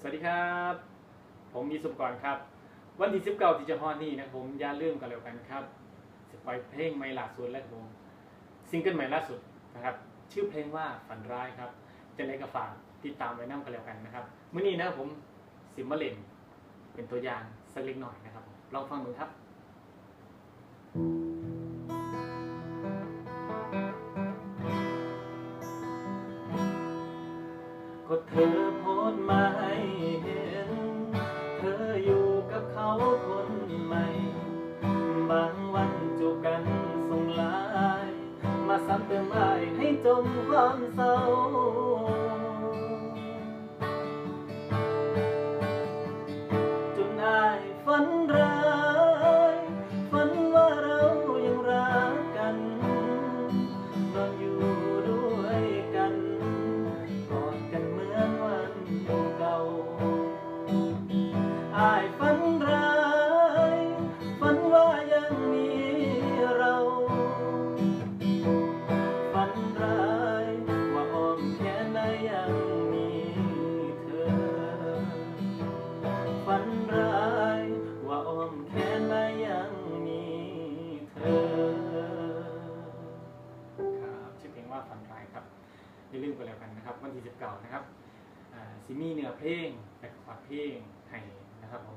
สวัสดีครับ ผมมีสุปกรครับ วันที่19ที่จะฮอดนี่นะผมอย่าลืมกันแล้วกันครับสปล่อยเพลงใหม่ล่าสุดและผมซิงเกิลใหม่ล่าสุดนะครับ ชื่อเพลงว่าฝันร้ายครับจะในกับฝากติดตามไว้น้ำกันแล้วกันนะครับเมื่อนี้นะผมสิมมาเลนเป็นตัวอย่างสักเล็กหน่อยนะครับลองฟังดูครับ ก็เธอโพสต์มาให้เห็น เธออยู่กับเขาคนใหม่ บางวันจูบกันส่งไลน์มาซ้ำเติมอายให้จมความเศร้า อายฝันร้ายฝันว่ายังมีเรา ฝันร้ายว่าอ้อมแขนใดยังมีเธอ ฝันร้ายว่าอ้อมแขนใดยังมีเธอ ครับชื่อเพลงว่าฝันร้ายครับอย่าลืมกันแล้วกันนะครับ วันที่19นะครับซิมีเนื้อเพลงและขอดเพลงให้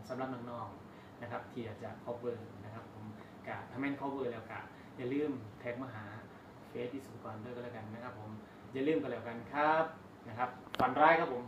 สำหรับน้องๆนะครับที่อยากจะ cover นะครับผมกะถ้าแม่น cover แล้วกะอย่าลืมแท็กมาหาเฟซที่สุกรด้วยก็แล้วกันนะครับผมอย่าลืมกันแล้วกันครับนะครับฝันร้ายครับผม